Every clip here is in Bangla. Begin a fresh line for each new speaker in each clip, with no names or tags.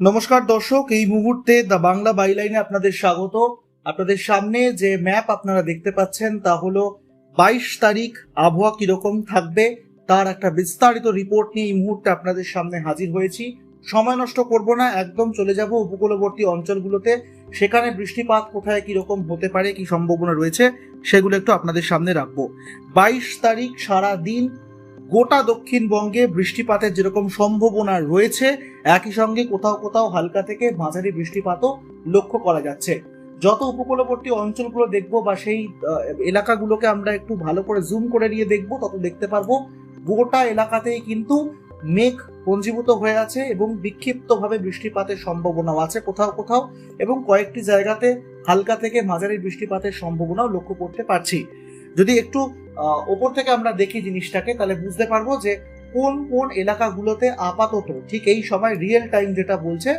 নমস্কার দর্শক, এই মুহূর্তে দ্য বাংলা বাইলাইনে আপনাদের স্বাগত। আপনাদের সামনে যে ম্যাপ আপনারা দেখতে পাচ্ছেন তা হলো বাইশ তারিখ, আবহাওয়া কীরকম থাকবে তার একটা বিস্তারিত রিপোর্ট নিয়ে এই মুহূর্তে আপনাদের সামনে হাজির হয়েছি। সময় নষ্ট করব না, একদম চলে যাব উপকূলবর্তী অঞ্চলগুলোতে। সেখানে বৃষ্টিপাত কোথায় কীরকম হতে পারে, কি সম্ভাবনা রয়েছে, সেগুলো একটু আপনাদের সামনে রাখব। বাইশ তারিখ সারা দিন গোটা দক্ষিণবঙ্গে বৃষ্টিপাতের যেরকম সম্ভাবনা রয়েছে, একই সঙ্গে কোথাও কোথাও হালকা থেকে মাঝারি বৃষ্টিপাতও লক্ষ্য করা যাচ্ছে। যত উপকূলবর্তী অঞ্চলগুলো দেখব বা সেই এলাকাগুলোকে আমরা একটু ভালো করে জুম করে নিয়ে দেখব, তত দেখতে পারব গোটা এলাকাতেই কিন্তু মেঘ পঞ্জীভূত হয়ে আছে এবং বিক্ষিপ্তভাবে বৃষ্টিপাতের সম্ভাবনাও আছে কোথাও কোথাও এবং কয়েকটি জায়গাতে হালকা থেকে মাঝারি বৃষ্টিপাতের সম্ভাবনাও লক্ষ্য করতে পারছি। যদি একটু ওপর থেকে আমরা দেখি জিনিসটাকে, তাহলে বুঝতে পারব যে কোন কোন এলাকাগুলোতে আপাতত ঠিক এই সময় রিয়েল টাইম যেটা বলছে,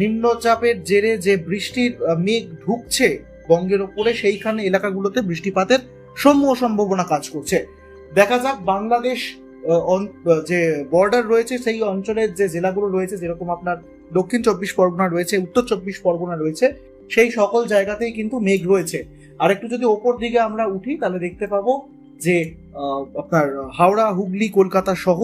নিম্নচাপের জেরে যে বৃষ্টির মেঘ ঢুকছে বঙ্গের ওপরে, সেইখানে এলাকাগুলোতে বৃষ্টিপাতের সমূহ সম্ভাবনা কাজ করছে। দেখা যাক বাংলাদেশ যে বর্ডার রয়েছে সেই অঞ্চলের যে জেলাগুলো রয়েছে, যেরকম আপনার দক্ষিণ চব্বিশ পরগনা রয়েছে, উত্তর চব্বিশ পরগনা রয়েছে, সেই সকল জায়গাতেই কিন্তু মেঘ রয়েছে। আর একটু যদি ওপর দিকে আমরা উঠি, তাহলে দেখতে পাবো যে আপনার হাওড়া, হুগলি, কলকাতা সহ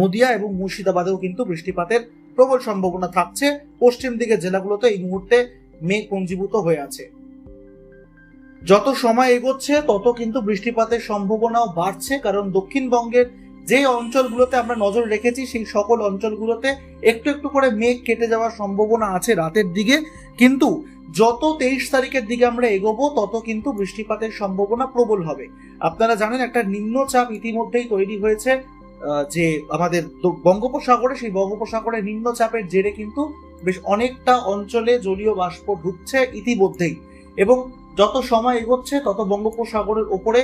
নদিয়া এবং মুর্শিদাবাদেও কিন্তু বৃষ্টিপাতের প্রবল সম্ভাবনা থাকছে। পশ্চিম দিকের জেলাগুলোতে এই মুহূর্তে মেঘ পঞ্জীভূত হয়ে আছে। যত সময় এগোচ্ছে, তত কিন্তু বৃষ্টিপাতের সম্ভাবনাও বাড়ছে, কারণ দক্ষিণবঙ্গের যে অঞ্চলগুলোতে আমরা নজর রেখেছি, সেই সকল অঞ্চলগুলোতে একটু একটু করে মেঘ কেটে যাওয়ার সম্ভাবনা আছে রাতের দিকে। কিন্তু যত তেইশ তারিখের দিকে আমরা এগোবো, তত কিন্তু বৃষ্টিপাতের সম্ভাবনা প্রবল হবে। আপনারা জানেন, একটা নিম্নচাপ ইতিমধ্যেই তৈরি হয়েছে যে আমাদের বঙ্গোপসাগরে, সেই বঙ্গোপসাগরে নিম্নচাপের জেরে কিন্তু বেশ অনেকটা অঞ্চলে জলীয় বাষ্প ঢুকছে ইতিমধ্যেই। এবং যত সময় এগোচ্ছে, তত বঙ্গোপসাগরের ওপরে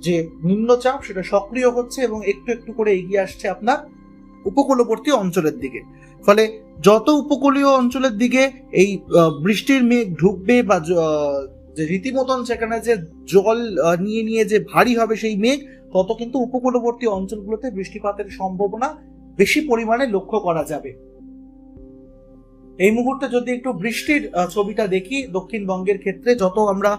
যে নিম্নচাপ সেটা সক্রিয় হচ্ছে এবং একটু একটু করে এগিয়ে আসছে আপনার উপকূলবর্তী অঞ্চলের দিকে। ফলে যত উপকূলীয় অঞ্চলের দিকে এই বৃষ্টির মেঘ ঢুকবে বা যে রীতিমতন সেখানে যে জল নিয়ে নিয়ে যে ভারী হবে সেই মেঘ, তত কিন্তু উপকূলবর্তী অঞ্চলগুলোতে বৃষ্টিপাতের সম্ভাবনা বেশি পরিমাণে লক্ষ্য করা যাবে। এই মুহূর্তে যদি একটু বৃষ্টির ছবিটা দেখি, দক্ষিণবঙ্গের ক্ষেত্রে যত আমরা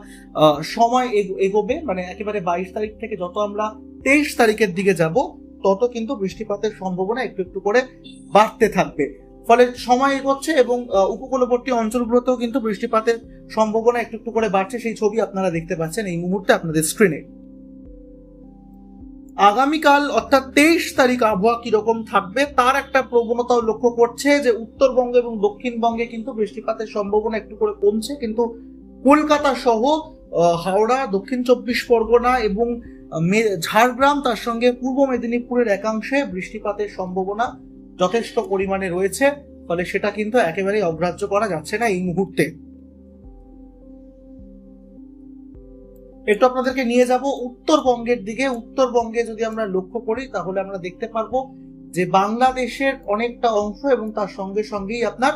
সময় এগ- এগোবে মানে একেবারে বাইশ তারিখ থেকে যত আমরা তেইশ তারিখের দিকে যাব, তত কিন্তু বৃষ্টিপাতের সম্ভাবনা একটু একটু করে বাড়তে থাকবে। ফলে সময় এগোচ্ছে এবং উপকূলবর্তী অঞ্চলগুলোতেও কিন্তু বৃষ্টিপাতের সম্ভাবনা একটু একটু করে বাড়ছে। সেই ছবি আপনারা দেখতে পাচ্ছেন এই মুহূর্তে আপনাদের স্ক্রিনে আগামীকাল, অর্থাৎ তেইশ তারিখ, আবহাওয়া কীরকম থাকবে, তার একটা প্রবণতাও লক্ষ্য করছে যে উত্তরবঙ্গ এবং দক্ষিণবঙ্গে কিন্তু বৃষ্টিপাতের সম্ভাবনা একটু করে কমছে, কিন্তু কলকাতা সহ হাওড়া, দক্ষিণ চব্বিশ পরগনা এবং ঝাড়গ্রাম, তার সঙ্গে পূর্ব মেদিনীপুরের একাংশে বৃষ্টিপাতের সম্ভাবনা যথেষ্ট পরিমাণে রয়েছে, ফলে সেটা কিন্তু একেবারেই অগ্রাহ্য করা যাচ্ছে না এই মুহূর্তে। একটু আপনাদেরকে নিয়ে যাব উত্তরবঙ্গের দিকে। উত্তরবঙ্গে যদি আমরা লক্ষ্য করি, তাহলে আমরা দেখতে পারব যে বাংলাদেশের অনেকটা অংশ এবং তার সঙ্গে সঙ্গেই আপনার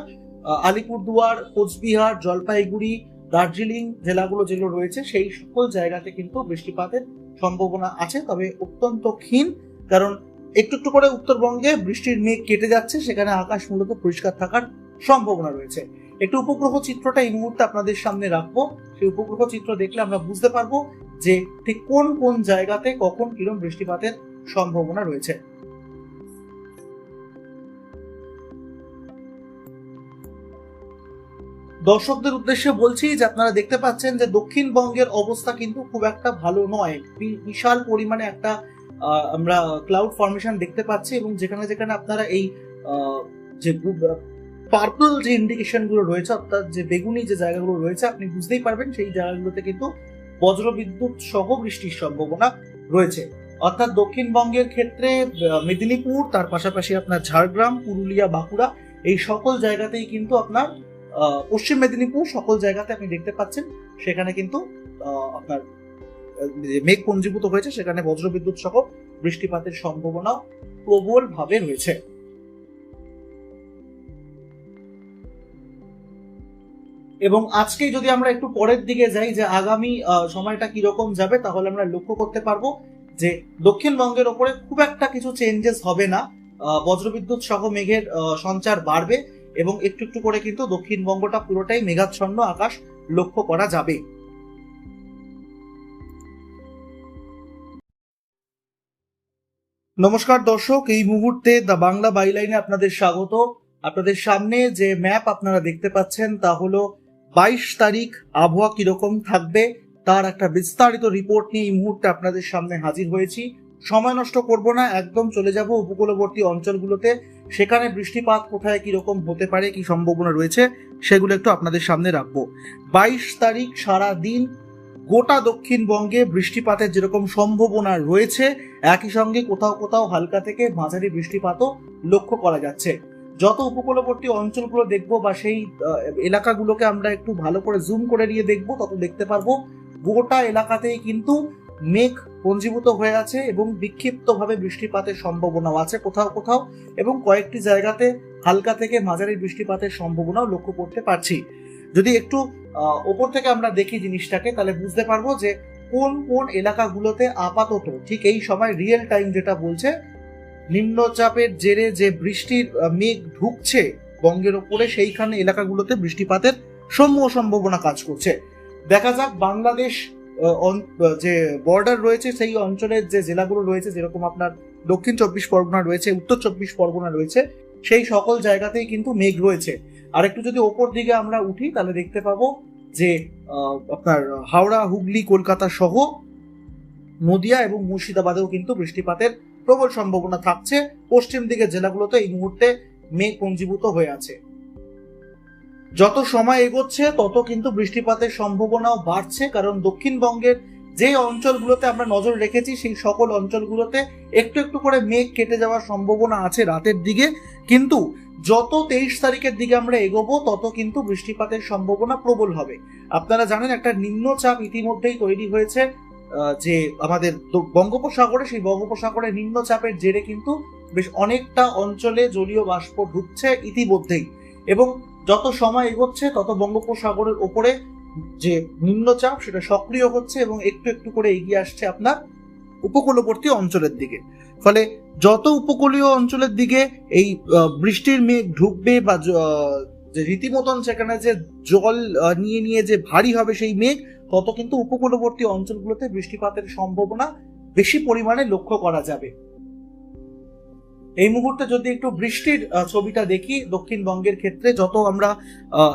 আলিপুরদুয়ার, কোচবিহার, জলপাইগুড়ি, দার্জিলিং জেলাগুলো যেগুলো রয়েছে, সেই সকল জায়গাতে কিন্তু বৃষ্টিপাতের সম্ভাবনা আছে। তবে অত্যন্ত ক্ষীণ, কারণ একটু একটু করে উত্তরবঙ্গে বৃষ্টির মেঘ কেটে যাচ্ছে, সেখানে আকাশ মূলত পরিষ্কার থাকার সম্ভাবনা রয়েছে। একটু উপগ্রহ চিত্রটা এই মুহূর্তে আপনাদের সামনে রাখব। সেই উপগ্রহ চিত্র দেখলে আমরা বুঝতে পারব যে ঠিক কোন কোন জায়গাতে কখন কিরম বৃষ্টিপাতের সম্ভাবনা রয়েছে। দর্শকদের উদ্দেশ্যে বলছি যে আপনারা দেখতে পাচ্ছেন যে দক্ষিণবঙ্গের অবস্থা কিন্তু খুব একটা ভালো নয়। বিশাল পরিমাণে একটা আমরা ক্লাউড ফর্মেশন দেখতে পাচ্ছি এবং যেখানে যেখানে আপনারা এই যে পার্পল যে ইন্ডিকেশনগুলো রয়েছে, অর্থাৎ যে বেগুনি যে জায়গাগুলো রয়েছে, আপনি বুঝতেই পারবেন সেই জায়গাগুলোতে কিন্তু বজ্র বিদ্যুৎ সহ বৃষ্টির সম্ভাবনা রয়েছে। অর্থাৎ দক্ষিণবঙ্গের ক্ষেত্রে মেদিনীপুর, তার পাশাপাশি আপনার ঝাড়গ্রাম, পুরুলিয়া, বাঁকুড়া, এই সকল জায়গাতেই কিন্তু আপনার পশ্চিম মেদিনীপুর সকল জায়গাতে আপনি দেখতে পাচ্ছেন, সেখানে কিন্তু আপনার মেঘ পঞ্জীভূত হয়েছে, সেখানে বজ্রবিদ্যুৎ সহ বৃষ্টিপাতের সম্ভাবনা প্রবল ভাবে রয়েছে। এবং আজকে যদি আমরা একটু পরের দিকে যাই যে আগামী সময়টা কীরকম যাবে, তাহলে আমরা লক্ষ্য করতে পারব যে দক্ষিণবঙ্গের ওপরে খুব একটা কিছু চেঞ্জেস হবে না। বজ্রবিদ্যুৎ সহ মেঘের সঞ্চার বাড়বে এবং একটু একটু করে কিন্তু দক্ষিণবঙ্গটা পুরোটাই মেঘাচ্ছন্ন আকাশ লক্ষ্য করা যাবে। নমস্কার দর্শক, এই মুহূর্তে দ্য বাংলা বাইলাইনে আপনাদের স্বাগত। আপনাদের সামনে যে ম্যাপ আপনারা দেখতে পাচ্ছেন তা হলো বাইশ তারিখ আবহাওয়া কীরকম থাকবে তার একটা বিস্তারিত রিপোর্ট নিয়ে এই মুহূর্তে আপনাদের সামনে হাজির হয়েছি। সময় নষ্ট করব না, একদম চলে যাব উপকূলবর্তী অঞ্চলগুলোতে। সেখানে বৃষ্টিপাত কোথায় কীরকম হতে পারে, কি সম্ভাবনা রয়েছে, সেগুলো একটু আপনাদের সামনে রাখব। বাইশ তারিখ সারা দিন গোটা দক্ষিণবঙ্গে বৃষ্টিপাতের যেরকম সম্ভাবনা রয়েছে, একই সঙ্গে কোথাও কোথাও হালকা থেকে মাঝারি বৃষ্টিপাতও লক্ষ্য করা যাচ্ছে। যত উপকূলবর্তী অঞ্চলগুলো দেখব বা সেই এলাকাগুলোকে আমরা একটু ভালো করে জুম করে নিয়ে দেখব, তত দেখতে পারব। গোটা এলাকাতেই কিন্তু মেঘ পঞ্জীভূত হয়ে আছে এবং বিক্ষিপ্তভাবে বৃষ্টিপাতের সম্ভাবনাও আছে কোথাও কোথাও এবং কয়েকটি জায়গাতে হালকা থেকে মাঝারি বৃষ্টিপাতের সম্ভাবনাও লক্ষ্য করতে পারছি। যদি একটু ওপর থেকে আমরা দেখি জিনিসটাকে, তাহলে বুঝতে পারব যে কোন কোন এলাকাগুলোতে আপাতত, ঠিক এই সময় রিয়েল টাইম যেটা বলছে নিম্নচাপের জেরে যে বৃষ্টির মেঘ ঢুকছে বঙ্গের ওপরে, সেইখানে এলাকাগুলোতে বৃষ্টিপাতের সমূহ সম্ভাবনা কাজ করছে। দেখা যাক বাংলাদেশ যে বর্ডার রয়েছে, সেই অঞ্চলের যে জেলাগুলো রয়েছে, যেরকম আপনার দক্ষিণ চব্বিশ পরগনা রয়েছে, উত্তর চব্বিশ পরগনা রয়েছে, সেই সকল জায়গাতেই কিন্তু মেঘ রয়েছে। আর একটু যদি ওপর দিকে আমরা উঠি, তাহলে দেখতে পাবো যে আপনার হাওড়া, হুগলি, কলকাতা সহ নদিয়া এবং মুর্শিদাবাদেও কিন্তু বৃষ্টিপাতের প্রবল সম্ভাবনা থাকছে। পশ্চিম দিকের জেলাগুলোতে এই মুহূর্তে মেঘ পঞ্জীভূত হয়ে আছে। যত সময় এগোচ্ছে, তত কিন্তু বৃষ্টিপাতের সম্ভাবনাও বাড়ছে, কারণ দক্ষিণবঙ্গের যে অঞ্চলগুলোতে আমরা নজর রেখেছি, সেই সকল অঞ্চলগুলোতে একটু একটু করে মেঘ কেটে যাওয়ার সম্ভাবনা আছে রাতের দিকে। কিন্তু যত তেইশ তারিখের দিকে আমরা এগোবো, তত কিন্তু বৃষ্টিপাতের সম্ভাবনা প্রবল হবে। আপনারা জানেন, একটা নিম্নচাপ ইতিমধ্যেই তৈরি হয়েছে যে আমাদের বঙ্গোপসাগরে, সেই বঙ্গোপসাগরে নিম্নচাপের জেরে কিন্তু বেশ অনেকটা অঞ্চলে জলীয় বাষ্প ঢুকছে ইতিমধ্যেই। এবং যত সময় এগোচ্ছে, তত বঙ্গোপসাগরের ওপরে যে নিম্নচাপ, সেটা সক্রিয় হচ্ছে এবং একটু একটু করে এগিয়ে আসছে আপনার উপকূলবর্তী অঞ্চলের দিকে। ফলে যত উপকূলীয় অঞ্চলের দিকে এই বৃষ্টির মেঘ ঢুকবে বা যে রীতিমতন সেখানে যে জল নিয়ে নিয়ে যে ভারী হবে সেই মেঘ তত কিন্তু উপকূলবর্তী অঞ্চলগুলোতে বৃষ্টিপাতের সম্ভাবনা বেশি পরিমাণে লক্ষ্য করা যাবে। এই মুহূর্তে যদি একটু বৃষ্টির ছবিটা দেখি, দক্ষিণবঙ্গের ক্ষেত্রে যত আমরা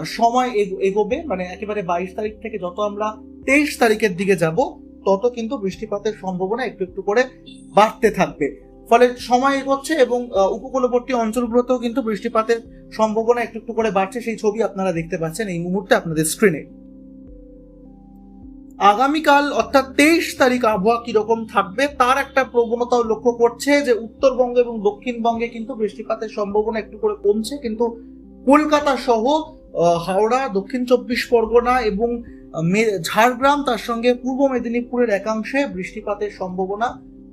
সময় এগ- এগোবে মানে একেবারে বাইশ তারিখ থেকে যত আমরা তেইশ তারিখের দিকে যাব, তত কিন্তু বৃষ্টিপাতের সম্ভাবনা একটু একটু করে বাড়তে থাকবে। ফলে সময় এগোচ্ছে এবং উপকূলবর্তী অঞ্চলগুলোতেও কিন্তু বৃষ্টিপাতের সম্ভাবনা একটু একটু করে বাড়ছে, সেই ছবি আপনারা দেখতে পাচ্ছেন এই মুহূর্তে আপনাদের স্ক্রিনে আগামীকাল, অর্থাৎ তেইশ তারিখ, আবহাওয়া কীরকম থাকবে, তার একটা প্রবণতাও লক্ষ্য করছে যে উত্তরবঙ্গ এবং দক্ষিণবঙ্গে কিন্তু বৃষ্টিপাতের সম্ভাবনা একটু করে কমছে, কিন্তু কলকাতা সহ হাওড়া, দক্ষিণ চব্বিশ পরগনা এবং ঝাড়গ্রাম, তার সঙ্গে পূর্ব মেদিনীপুরের একাংশে বৃষ্টিপাতের সম্ভাবনা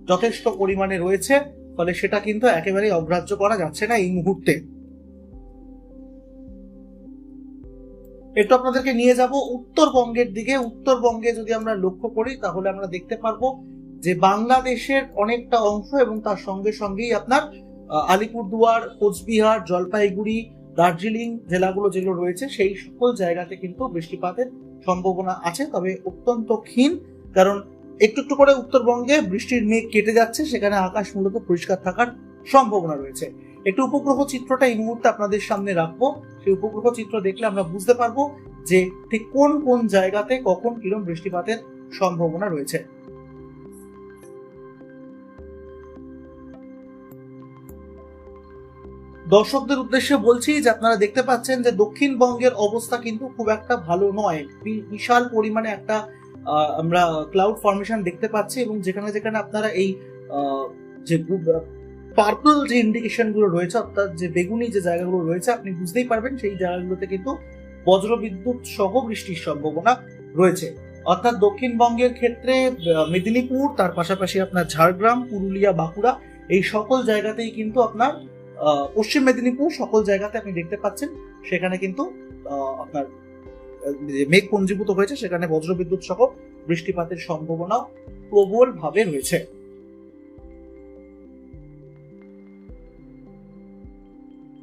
যথেষ্ট পরিমাণে রয়েছে, ফলে সেটা কিন্তু একেবারেই অগ্রাহ্য করা যাচ্ছে না এই মুহূর্তে। একটু আপনাদেরকে নিয়ে যাব উত্তরবঙ্গের দিকে। উত্তরবঙ্গে যদি আমরা লক্ষ্য করি, তাহলে আমরা দেখতে পারব যে বাংলাদেশের অনেকটা অংশ এবং তার সঙ্গে সঙ্গেই আপনার আলিপুরদুয়ার, কোচবিহার, জলপাইগুড়ি, দার্জিলিং জেলাগুলো যেগুলো রয়েছে, সেই সকল জায়গাতে কিন্তু বৃষ্টিপাতের সম্ভাবনা আছে। তবে অত্যন্ত ক্ষীণ, কারণ একটু একটু করে উত্তরবঙ্গে বৃষ্টির মেঘ কেটে যাচ্ছে, সেখানে আকাশ মূলত পরিষ্কার থাকার সম্ভাবনা রয়েছে। একটু উপগ্রহ চিত্রটা এই মুহূর্তে আপনাদের সামনে রাখব। সেই উপগ্রহ চিত্র দেখলে আমরা বুঝতে পারব যে ঠিক কোন কোন জায়গাতে কখন কিরম বৃষ্টিপাতের সম্ভাবনা রয়েছে। দর্শকদের উদ্দেশ্যে বলছি যে আপনারা দেখতে পাচ্ছেন যে দক্ষিণবঙ্গের অবস্থা কিন্তু খুব একটা ভালো নয়। বিশাল পরিমাণে একটা আমরা ক্লাউড ফর্মেশন দেখতে পাচ্ছি এবং যেখানে যেখানে আপনারা এই যে পার্পল যে ইন্ডিকেশনগুলো রয়েছে, অর্থাৎ যে বেগুনি যে জায়গাগুলো রয়েছে, আপনি বুঝতেই পারবেন সেই জায়গাগুলোতে কিন্তু বজ্রবিদ্যুৎ সহ বৃষ্টির সম্ভাবনা রয়েছে। অর্থাৎ দক্ষিণবঙ্গের ক্ষেত্রে মেদিনীপুর, তার পাশাপাশি আপনার ঝাড়গ্রাম, পুরুলিয়া, বাঁকুড়া, এই সকল জায়গাতেই কিন্তু আপনার পশ্চিম মেদিনীপুর সকল জায়গাতে আপনি দেখতে পাচ্ছেন, সেখানে কিন্তু আপনার মেঘ পঞ্জীভূত হয়েছে, সেখানে বজ্রবিদ্যুৎ সহ বৃষ্টিপাতের সম্ভাবনাও প্রবলভাবে রয়েছে।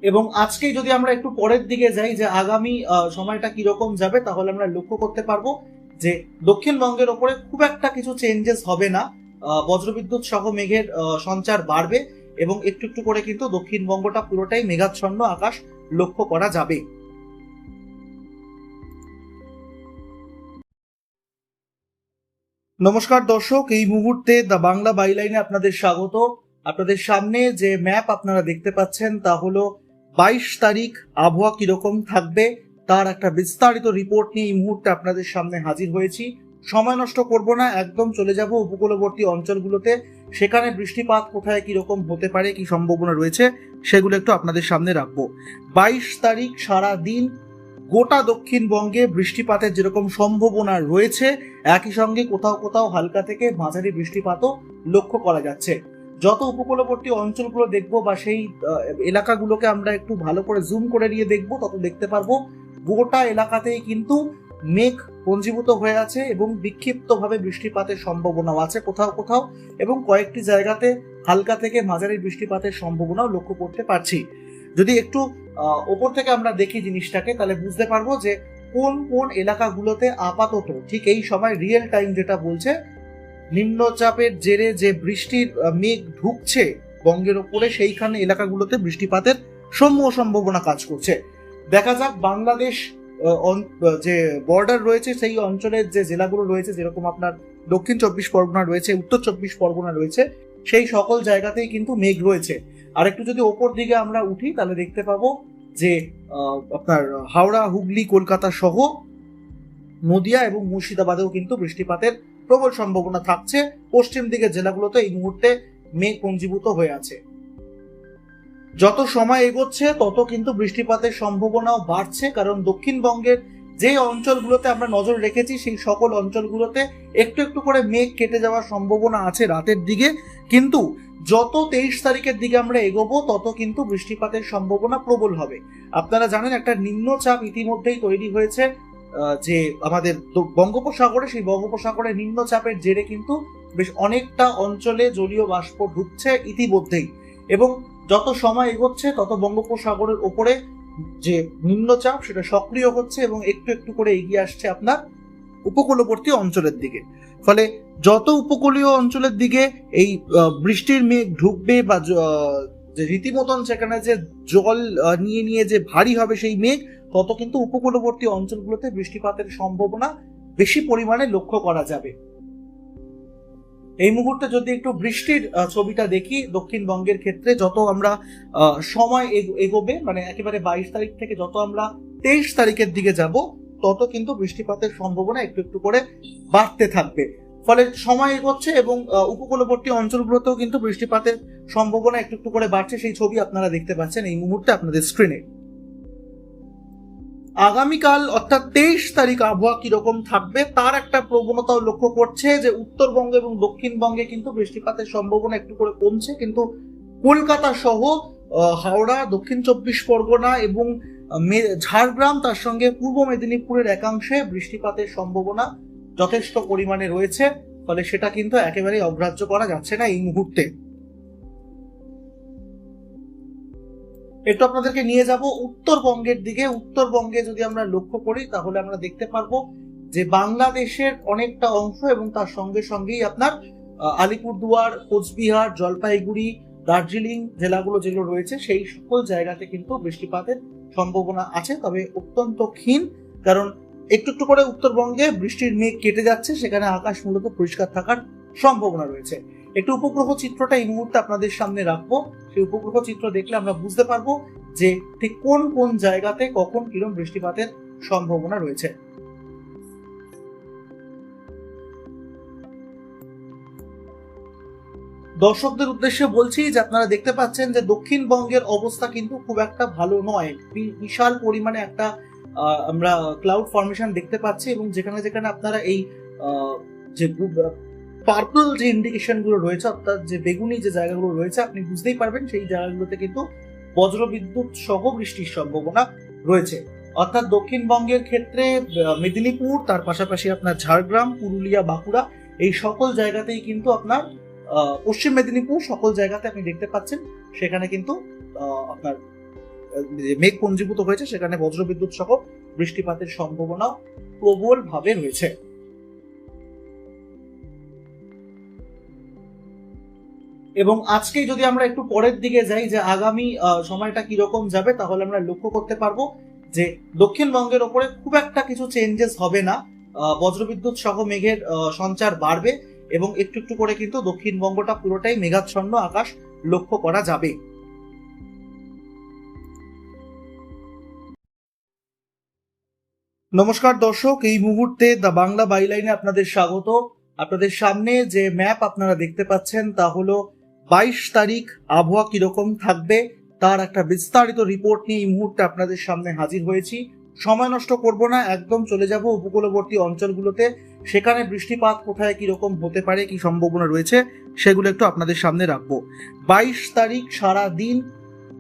এবং আজকেই যদি আমরা একটু পরের দিকে যাই যে আগামী সময়টা কীরকম যাবে, তাহলে আমরা লক্ষ্য করতে পারব যে দক্ষিণবঙ্গের ওপরে খুব একটা কিছু চেঞ্জেস হবে না। বজ্রবিদ্যুৎ সহ মেঘের সঞ্চার বাড়বে এবং একটু একটু করে কিন্তু দক্ষিণবঙ্গটা পুরোটাই মেঘাচ্ছন্ন আকাশ লক্ষ্য করা যাবে। নমস্কার দর্শক, এই মুহূর্তে দ্য বাংলা বাইলাইনে আপনাদের স্বাগত। আপনাদের সামনে যে ম্যাপ আপনারা দেখতে পাচ্ছেন তা হলো বাইশ তারিখ আবহাওয়া কীরকম থাকবে তার একটা বিস্তারিত রিপোর্ট নিয়ে এই মুহূর্তে আপনাদের সামনে হাজির হয়েছি। সময় নষ্ট করব না, একদম চলে যাব উপকূলবর্তী অঞ্চলগুলোতে। সেখানে বৃষ্টিপাত কোথায় কীরকম হতে পারে, কি সম্ভাবনা রয়েছে, সেগুলো একটু আপনাদের সামনে রাখব। বাইশ তারিখ সারা দিন গোটা দক্ষিণবঙ্গে বৃষ্টিপাতের যেরকম সম্ভাবনা রয়েছে, একই সঙ্গে কোথাও কোথাও হালকা থেকে মাঝারি বৃষ্টিপাতও লক্ষ্য করা যাচ্ছে। যত উপকূলবর্তী অঞ্চলগুলো দেখব বা সেই এলাকাগুলোকে আমরা একটু ভালো করে জুম করে নিয়ে দেখব, তত দেখতে পারব। গোটা এলাকাতেই কিন্তু মেঘ পঞ্জীভূত হয়ে আছে এবং বিক্ষিপ্তভাবে বৃষ্টিপাতের সম্ভাবনাও আছে কোথাও কোথাও এবং কয়েকটি জায়গাতে হালকা থেকে মাঝারি বৃষ্টিপাতের সম্ভাবনাও লক্ষ্য করতে পারছি। যদি একটু ওপর থেকে আমরা দেখি জিনিসটাকে, তাহলে বুঝতে পারব যে কোন কোন এলাকাগুলোতে আপাতত, ঠিক এই সময় রিয়েল টাইম যেটা বলছে নিম্নচাপের জেরে যে বৃষ্টির মেঘ ঢুকছে বঙ্গের ওপরে, সেইখানে এলাকাগুলোতে বৃষ্টিপাতের সমূহ সম্ভাবনা কাজ করছে। দেখা যাক বাংলাদেশ যে বর্ডার রয়েছে, সেই অঞ্চলের যে জেলাগুলো রয়েছে, যেরকম আপনার দক্ষিণ চব্বিশ পরগনা রয়েছে, উত্তর চব্বিশ পরগনা রয়েছে, সেই সকল জায়গাতেই কিন্তু মেঘ রয়েছে। আর একটু যদি ওপর দিকে আমরা উঠি, তাহলে দেখতে পাবো যে আপনার হাওড়া, হুগলি, কলকাতা সহ নদিয়া এবং মুর্শিদাবাদেও কিন্তু বৃষ্টিপাতের প্রবল সম্ভাবনা থাকছে। পশ্চিম দিকের জেলাগুলোতে এই মুহূর্তে মেঘ পঞ্জীভূত হয়ে আছে। যত সময় এগোচ্ছে, তত কিন্তু বৃষ্টিপাতের সম্ভাবনাও বাড়ছে, কারণ দক্ষিণবঙ্গের যে অঞ্চলগুলোতে আমরা নজর রেখেছি, সেই সকল অঞ্চলগুলোতে একটু একটু করে মেঘ কেটে যাওয়ার সম্ভাবনা আছে রাতের দিকে। কিন্তু যত তেইশ তারিখের দিকে আমরা এগোবো, তত কিন্তু বৃষ্টিপাতের সম্ভাবনা প্রবল হবে। আপনারা জানেন, একটা নিম্নচাপ ইতিমধ্যেই তৈরি হয়েছে যে আমাদের বঙ্গোপসাগরে, সেই বঙ্গোপসাগরে নিম্নচাপের জেরে কিন্তু বেশ অনেকটা অঞ্চলে জলীয় বাষ্প ঢুকছে ইতিমধ্যেই। এবং যত সময় এগোচ্ছে, তত বঙ্গোপসাগরের ওপরে যে নিম্নচাপ, সেটা সক্রিয় হচ্ছে এবং একটু একটু করে এগিয়ে আসছে আপনার উপকূলবর্তী অঞ্চলের দিকে। ফলে যত উপকূলীয় অঞ্চলের দিকে এই বৃষ্টির মেঘ ঢুকবে বা যে রীতিমতন সেখানে যে জল নিয়ে নিয়ে যে ভারী হবে সেই মেঘ তত কিন্তু উপকূলবর্তী অঞ্চলগুলোতে বৃষ্টিপাতের সম্ভাবনা বেশি পরিমাণে লক্ষ্য করা যাবে। এই মুহূর্তে যদি একটু বৃষ্টির ছবিটা দেখি, দক্ষিণবঙ্গের ক্ষেত্রে যত আমরা সময় এগ- এগোবে মানে একেবারে বাইশ তারিখ থেকে যত আমরা তেইশ তারিখের দিকে যাব, তত কিন্তু বৃষ্টিপাতের সম্ভাবনা একটু একটু করে বাড়তে থাকবে। ফলে সময় এগোচ্ছে এবং উপকূলবর্তী অঞ্চলগুলোতেও কিন্তু বৃষ্টিপাতের সম্ভাবনা একটু একটু করে বাড়ছে। সেই ছবি আপনারা দেখতে পাচ্ছেন এই মুহূর্তে আপনাদের স্ক্রিনে আগামীকাল অর্থাৎ তেইশ তারিখ আবহাওয়া কীরকম থাকবে, তার একটা প্রবণতাও লক্ষ্য করছে যে উত্তরবঙ্গ এবং দক্ষিণবঙ্গে কিন্তু বৃষ্টিপাতের সম্ভাবনা একটু করে কমছে, কিন্তু কলকাতা সহ হাওড়া, দক্ষিণ চব্বিশ পরগনা এবং ঝাড়গ্রাম, তার সঙ্গে পূর্ব মেদিনীপুরের একাংশে বৃষ্টিপাতের সম্ভাবনা যথেষ্ট পরিমাণে রয়েছে, ফলে সেটা কিন্তু একেবারেই অগ্রাহ্য করা যাচ্ছে না এই মুহূর্তে। একটু আপনাদেরকে নিয়ে যাব উত্তরবঙ্গের দিকে। উত্তরবঙ্গে যদি আমরা লক্ষ্য করি, তাহলে আমরা দেখতে পারব যে বাংলাদেশের অনেকটা অংশ এবং তার সঙ্গে সঙ্গেই আপনার আলিপুরদুয়ার, কোচবিহার, জলপাইগুড়ি, দার্জিলিং জেলাগুলো যেগুলো রয়েছে, সেই সকল জায়গাতে কিন্তু বৃষ্টিপাতের সম্ভাবনা আছে। তবে অত্যন্ত ক্ষীণ, কারণ একটু একটু করে উত্তরবঙ্গে বৃষ্টির মেঘ কেটে যাচ্ছে, সেখানে আকাশ মূলত পরিষ্কার থাকার সম্ভাবনা রয়েছে। একটু উপগ্রহ চিত্রটা এই মুহূর্তে আপনাদের সামনে রাখব। সেই উপগ্রহ চিত্র দেখলে আমরা বুঝতে পারব যে ঠিক কোন কোন জায়গাতে কখন কিরম বৃষ্টিপাতের সম্ভাবনা রয়েছে। দর্শকদের উদ্দেশ্যে বলছি যে আপনারা দেখতে পাচ্ছেন যে দক্ষিণবঙ্গের অবস্থা কিন্তু খুব একটা ভালো নয়। বিশাল পরিমাণে একটা আমরা ক্লাউড ফর্মেশন দেখতে পাচ্ছি এবং যেখানে যেখানে আপনারা এই যে পার্পল যে ইন্ডিকেশনগুলো রয়েছে, অর্থাৎ যে বেগুনি যে জায়গাগুলো রয়েছে, আপনি বুঝতেই পারবেন সেই জায়গাগুলোতে কিন্তু বজ্রবিদ্যুৎ সহ বৃষ্টির সম্ভাবনা রয়েছে। অর্থাৎ দক্ষিণবঙ্গের ক্ষেত্রে মেদিনীপুর, তার পাশাপাশি আপনার ঝাড়গ্রাম, পুরুলিয়া, বাঁকুড়া, এই সকল জায়গাতেই কিন্তু আপনার পশ্চিম মেদিনীপুর সকল জায়গাতে আপনি দেখতে পাচ্ছেন, সেখানে কিন্তু আপনার মেঘ পঞ্জীভূত হয়েছে, সেখানে বজ্রবিদ্যুৎ সহ বৃষ্টিপাতের সম্ভাবনা প্রবল ভাবে রয়েছে। এবং আজকেই যদি আমরা একটু পরের দিকে যাই যে আগামী সময়টা কীরকম যাবে, তাহলে আমরা লক্ষ্য করতে পারব যে দক্ষিণবঙ্গের ওপরে খুব একটা কিছু চেঞ্জেস হবে না। বজ্রবিদ্যুৎ সহ মেঘের সঞ্চার বাড়বে এবং একটু একটু করে কিন্তু দক্ষিণবঙ্গটা পুরোটাই মেঘাচ্ছন্ন আকাশ লক্ষ্য করা যাবে। নমস্কার দর্শক, এই মুহূর্তে দ্য বাংলা বাইলাইনে আপনাদের স্বাগত। আপনাদের সামনে যে ম্যাপ আপনারা দেখতে পাচ্ছেন তা হলো বাইশ তারিখ আবহাওয়া কীরকম থাকবে তার একটা বিস্তারিত রিপোর্ট নিয়ে এই মুহূর্তে আপনাদের সামনে হাজির হয়েছি। সময় নষ্ট করব না, একদম চলে যাব উপকূলবর্তী অঞ্চলগুলোতে। সেখানে বৃষ্টিপাত কোথায় কীরকম হতে পারে, কি সম্ভাবনা রয়েছে, সেগুলো একটু আপনাদের সামনে রাখব। বাইশ তারিখ সারা দিন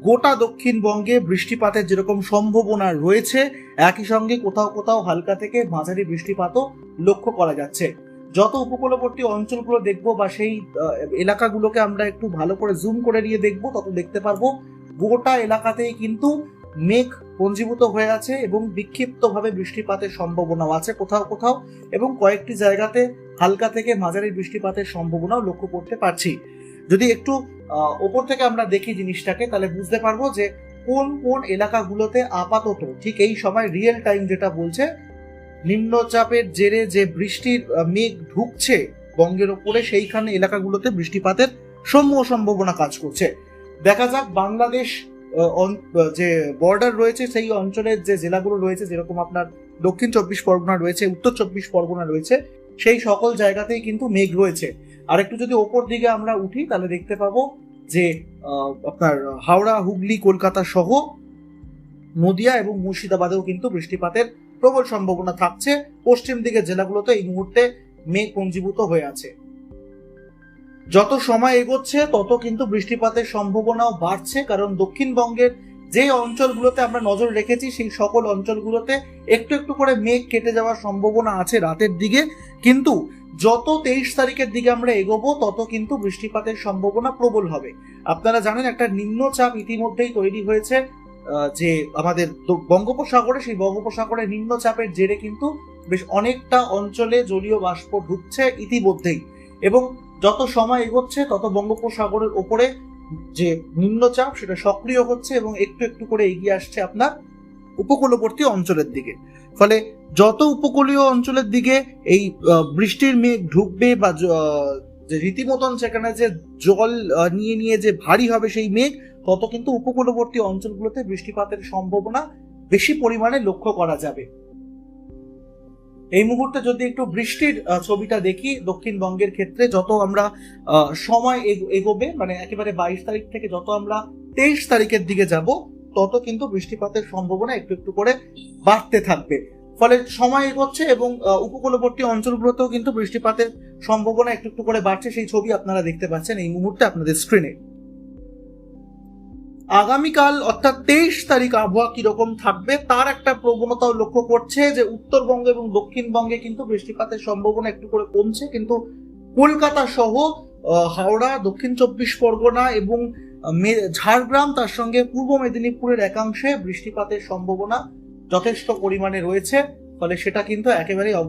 গোটা দক্ষিণবঙ্গে বৃষ্টিপাতের যেরকম সম্ভাবনা রয়েছে, একই সঙ্গে কোথাও কোথাও হালকা থেকে মাঝারি বৃষ্টিপাতও লক্ষ্য করা যাচ্ছে। যত উপকূলবর্তী অঞ্চলগুলো দেখব বা সেই এলাকাগুলোকে আমরা একটু ভালো করে জুম করে নিয়ে দেখব, তত দেখতে পারব। গোটা এলাকাতেই কিন্তু মেঘ পঞ্জীভূত হয়ে আছে এবং বিক্ষিপ্তভাবে বৃষ্টিপাতের সম্ভাবনাও আছে কোথাও কোথাও এবং কয়েকটি জায়গাতে হালকা থেকে মাঝারি বৃষ্টিপাতের সম্ভাবনাও লক্ষ্য করতে পারছি। যদি একটু ওপর থেকে আমরা দেখি জিনিসটাকে, তাহলে বুঝতে পারব যে কোন কোন এলাকাগুলোতে আপাতত, ঠিক এই সময় রিয়েল টাইম যেটা বলছে নিম্নচাপের জেরে যে বৃষ্টির মেঘ ঢুকছে বঙ্গের ওপরে, সেইখানে এলাকাগুলোতে বৃষ্টিপাতের সমূহ সম্ভাবনা কাজ করছে। দেখা যাক বাংলাদেশ যে বর্ডার রয়েছে সেই অঞ্চলের যে জেলাগুলো রয়েছে, যেরকম আপনার দক্ষিণ চব্বিশ পরগনা রয়েছে, উত্তর চব্বিশ পরগনা রয়েছে, সেই সকল জায়গাতেই কিন্তু মেঘ রয়েছে। আর একটু যদি ওপর দিকে আমরা উঠি, তাহলে দেখতে পাবো যে আপনার হাওড়া, হুগলি, কলকাতা সহ নদিয়া এবং মুর্শিদাবাদেও কিন্তু বৃষ্টিপাতের প্রবল সম্ভাবনা থাকছে। পশ্চিম দিকে জেলাগুলোতে এই মুহূর্তে মেঘ পঞ্জীভূত হয়ে আছে। যত সময় এগোচ্ছে, তত কিন্তু বৃষ্টিপাতের সম্ভাবনাও বাড়ছে, কারণ দক্ষিণবঙ্গের যে অঞ্চলগুলোতে আমরা নজর রেখেছি, সেই সকল অঞ্চলগুলোতে একটু একটু করে মেঘ কেটে যাওয়ার সম্ভাবনা আছে রাতের দিকে। কিন্তু যত তেইশ তারিখের দিকে আমরা এগোবো, তত কিন্তু বৃষ্টিপাতের সম্ভাবনা প্রবল হবে। আপনারা জানেন, একটা নিম্নচাপ ইতিমধ্যেই তৈরি হয়েছে যে আমাদের বঙ্গোপসাগরে, সেই বঙ্গোপসাগরে নিম্নচাপের জেরে কিন্তু বেশ অনেকটা অঞ্চলে জলীয় বাষ্প ঢুকছে ইতিমধ্যেই। এবং যত সময় এগোচ্ছে, তত বঙ্গোপসাগরের ওপরে যে নিম্নচাপ, সেটা সক্রিয় হচ্ছে এবং একটু একটু করে এগিয়ে আসছে আপনার উপকূলবর্তী অঞ্চলের দিকে। ফলে যত উপকূলীয় অঞ্চলের দিকে এই বৃষ্টির মেঘ ঢুকবে বা যে রীতিমতন সেখানে যে জল নিয়ে নিয়ে যে ভারী হবে সেই মেঘ তত কিন্তু উপকূলবর্তী অঞ্চলগুলোতে বৃষ্টিপাতের সম্ভাবনা বেশি পরিমাণে লক্ষ্য করা যাবে। এই মুহূর্তে যদি একটু বৃষ্টির ছবিটা দেখি, দক্ষিণবঙ্গের ক্ষেত্রে যত আমরা সময় এগ- এগোবে মানে একেবারে বাইশ তারিখ থেকে যত আমরা তেইশ তারিখের দিকে যাব, তত কিন্তু বৃষ্টিপাতের সম্ভাবনা একটু একটু করে বাড়তে থাকবে। ফলে সময় এগোচ্ছে এবং উপকূলবর্তী অঞ্চলগুলোতেও কিন্তু বৃষ্টিপাতের সম্ভাবনা একটু একটু করে বাড়ছে। সেই ছবি আপনারা দেখতে পাচ্ছেন এই মুহূর্তে আপনাদের স্ক্রিনে আগামীকাল, অর্থাৎ তেইশ তারিখ আবহাওয়া কীরকম থাকবে, তার একটা প্রবণতাও লক্ষ্য করছে যে উত্তরবঙ্গ এবং দক্ষিণবঙ্গে কিন্তু বৃষ্টিপাতের সম্ভাবনা একটু করে কমছে, কিন্তু কলকাতা সহ হাওড়া, দক্ষিণ চব্বিশ পরগনা এবং ঝাড়গ্রাম, তার সঙ্গে পূর্ব মেদিনীপুরের একাংশে বৃষ্টিপাতের সম্ভাবনা যথেষ্ট পরিমাণে রয়েছে, ফলে সেটা কিন্তু একেবারেই অগ্রাহ্য